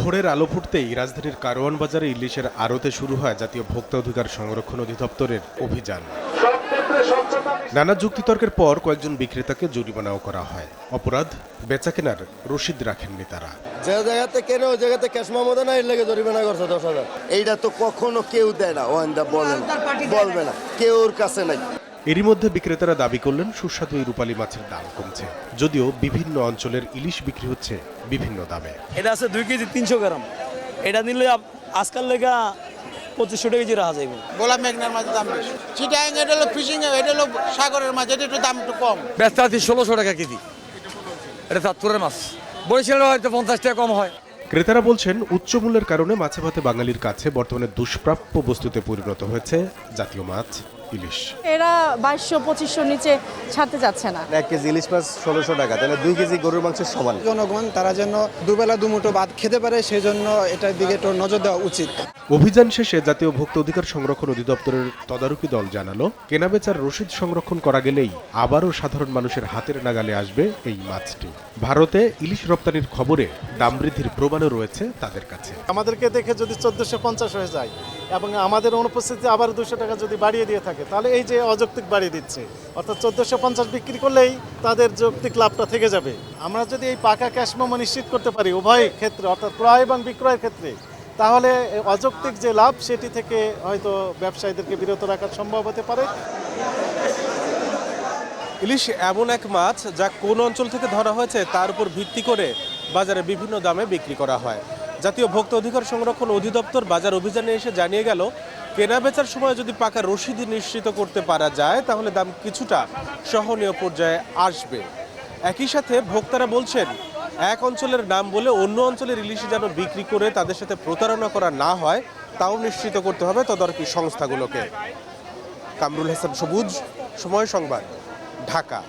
ভোরের আলো ফুটতেই রাজধানীর কারওয়ান বাজারে ইলিশের আড়তে শুরু হয় জাতীয় ভোক্তা অধিকার সংরক্ষণ অধিদপ্তরের অভিযান। নানা যুক্তিতর্কের পর কয়েকজন বিক্রেতাকে জরিমানাও করা হয়। অপরাধ বেচাকেনার রসিদ রাখেননি তারা। যে জায়গাতে কেন ওই জায়গাতে ক্যাশ মামদা না এর লেগে জরিমানা করছে দশ হাজার। এইটা তো কখনো কেউ দেয় না ওয়ান্দা বলে না। বলবে না। কেউ ওর কাছে নাই। এরই মধ্যে বিক্রেতারা দাবি করলেন সুস্বাদু এই রূপালী মাছের দাম কমছে। যদিও বিভিন্ন অঞ্চলের ইলিশ বিক্রি হচ্ছে বিভিন্ন দামে। এটা আছে দুই কেজি তিনশো গ্রাম। এটা নিলে আজকাল লেগা পঁচিশশো টাকা কেজি রাখা যাইব। গোলা মেঘনার মাছের দাম বেশি। চিটাং এটা হলো ফিশিং এটা হলো সাগরের মাছ এটা একটু দাম একটু কম। ব্যস্ত আছি ষোলোশো টাকা কেজি। এটা চাঁদপুরের মাছ। বরিশালের হয়তো পঞ্চাশ টাকা কম হয়। ক্রেতারা বলছেন উচ্চ মূল্যের কারণে মাছে ভাতে বাঙালির কাছে বর্তমানে দুষ্প্রাপ্য বস্তুতে পরিণত হয়েছে জাতীয় মাছ। ইলিশ। এরা বাইশশো পঁচিশশো নিচে ছাড়তে যাচ্ছে না। এক কেজি ইলিশ মাছ ষোলোশো টাকা তাহলে দুই কেজি গরুর মাংসের সমান। জনগণ তারা যেন দুবেলা দুমুঠো ভাত খেতে পারে সেজন্য এটার দিকে একটু নজর দেওয়া উচিত। অভিযান শেষে জাতীয় ভোক্তা অধিকার সংরক্ষণ অধিদপ্তরের তদারকি দল জানালো কেনাবেচার রসিদ সংরক্ষণ করা গেলেই আবারও সাধারণ মানুষের হাতের নাগালে আসবে এই মাছটি। ভারতে ইলিশ রপ্তানির খবরে দাম বৃদ্ধির প্রমাণও রয়েছে তাদের কাছে। আমাদেরকে দেখে যদি চোদ্দোশো পঞ্চাশ হয়ে যায় এবং আমাদের অনুপস্থিতি আবার দুশো টাকা যদি বাড়িয়ে দিয়ে থাকে, তাহলে এই যে অযৌক্তিক বাড়িয়ে দিচ্ছে, অর্থাৎ চোদ্দোশো পঞ্চাশ বিক্রি করলেই তাদের যৌক্তিক লাভটা থেকে যাবে। আমরা যদি এই পাকা ক্যাশ মেমো নিশ্চিত করতে পারি উভয় ক্ষেত্রে, অর্থাৎ ক্রয় এবং বিক্রয়ের ক্ষেত্রে, তাহলে অযৌক্তিক যে লাভ সেটি থেকে হয়তো ব্যবসায়ীদেরকে বিরত রাখা সম্ভব হতে পারে। ইলিশ এমন এক মাছ যা কোন অঞ্চল থেকে ধরা হয়েছে তার উপর ভিত্তি করে বাজারে বিভিন্ন দামে বিক্রি করা হয়। জাতীয় ভোক্তা অধিকার সংরক্ষণ অধিদপ্তর বাজার অভিযানে এসে জানিয়ে গেল, কেনা বেচার সময় যদি পাকা রসিদি নিশ্চিত করতে পারা যায়, তাহলে দাম কিছুটা সহনীয় পর্যায়ে আসবে। একই সাথে ভোক্তারা বলছেন, এক অঞ্চলের নাম বলে অন্য অঞ্চলের ইলিশ যেন বিক্রি করে তাদের সাথে প্রতারণা করা না হয়, তাও নিশ্চিত করতে হবে তদারকি সংস্থাগুলোকে। কামরুল হাসান সবুজ, সময় সংবাদ, ঢাকা।